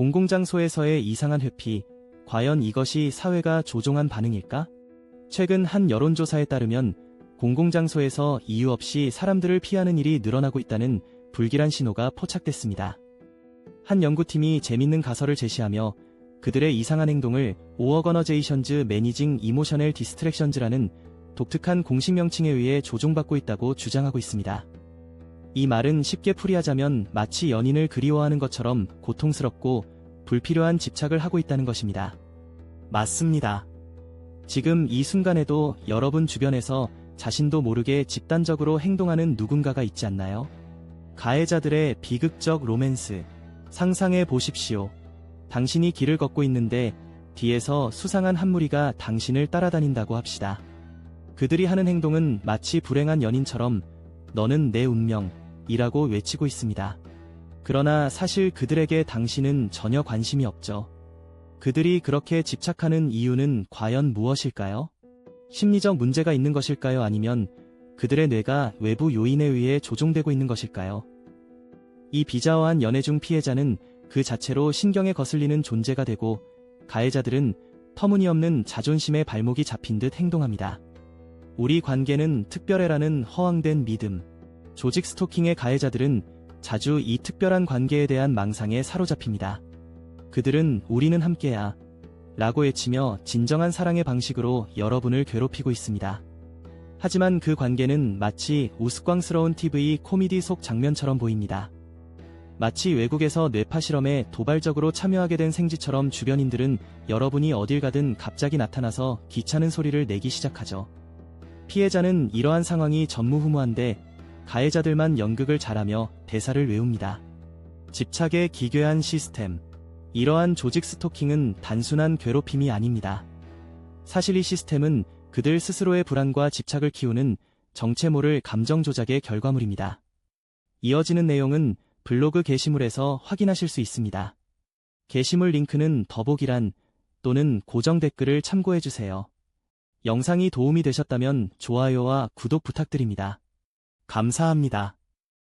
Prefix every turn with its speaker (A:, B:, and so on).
A: 공공장소에서의 이상한 회피, 과연 이것이 사회가 조종한 반응일까? 최근 한 여론조사에 따르면 공공장소에서 이유 없이 사람들을 피하는 일이 늘어나고 있다는 불길한 신호가 포착됐습니다. 한 연구팀이 재밌는 가설을 제시하며 그들의 이상한 행동을 오어 거너제이션즈 매니징 이모셔널 디스트랙션즈라는 독특한 공식 명칭에 의해 조종받고 있다고 주장하고 있습니다. 이 말은 쉽게 풀이하자면 마치 연인을 그리워하는 것처럼 고통스럽고 불필요한 집착을 하고 있다는 것입니다. 맞습니다. 지금 이 순간에도 여러분 주변에서 자신도 모르게 집단적으로 행동하는 누군가가 있지 않나요? 가해자들의 비극적 로맨스. 상상해 보십시오. 당신이 길을 걷고 있는데 뒤에서 수상한 한 무리가 당신을 따라다닌다고 합시다. 그들이 하는 행동은 마치 불행한 연인처럼 너는 내 운명, 이라고 외치고 있습니다. 그러나 사실 그들에게 당신은 전혀 관심이 없죠. 그들이 그렇게 집착하는 이유는 과연 무엇일까요? 심리적 문제가 있는 것일까요? 아니면 그들의 뇌가 외부 요인에 의해 조종되고 있는 것일까요? 이 비자어한 연애 중 피해자는 그 자체로 신경에 거슬리는 존재가 되고 가해자들은 터무니없는 자존심의 발목이 잡힌 듯 행동합니다. 우리 관계는 특별해라는 허황된 믿음. 조직 스토킹의 가해자들은 자주 이 특별한 관계에 대한 망상에 사로잡힙니다. 그들은 우리는 함께야 라고 외치며 진정한 사랑의 방식으로 여러분을 괴롭히고 있습니다. 하지만 그 관계는 마치 우스꽝스러운 TV 코미디 속 장면처럼 보입니다. 마치 외국에서 뇌파 실험에 도발적으로 참여하게 된 생쥐처럼 주변인들은 여러분이 어딜 가든 갑자기 나타나서 귀찮은 소리를 내기 시작하죠. 피해자는 이러한 상황이 전무후무한데 가해자들만 연극을 잘하며 대사를 외웁니다. 집착의 기괴한 시스템. 이러한 조직 스토킹은 단순한 괴롭힘이 아닙니다. 사실 이 시스템은 그들 스스로의 불안과 집착을 키우는 정체 모를 감정 조작의 결과물입니다. 이어지는 내용은 블로그 게시물에서 확인하실 수 있습니다. 게시물 링크는 더보기란 또는 고정 댓글을 참고해주세요. 영상이 도움이 되셨다면 좋아요와 구독 부탁드립니다. 감사합니다.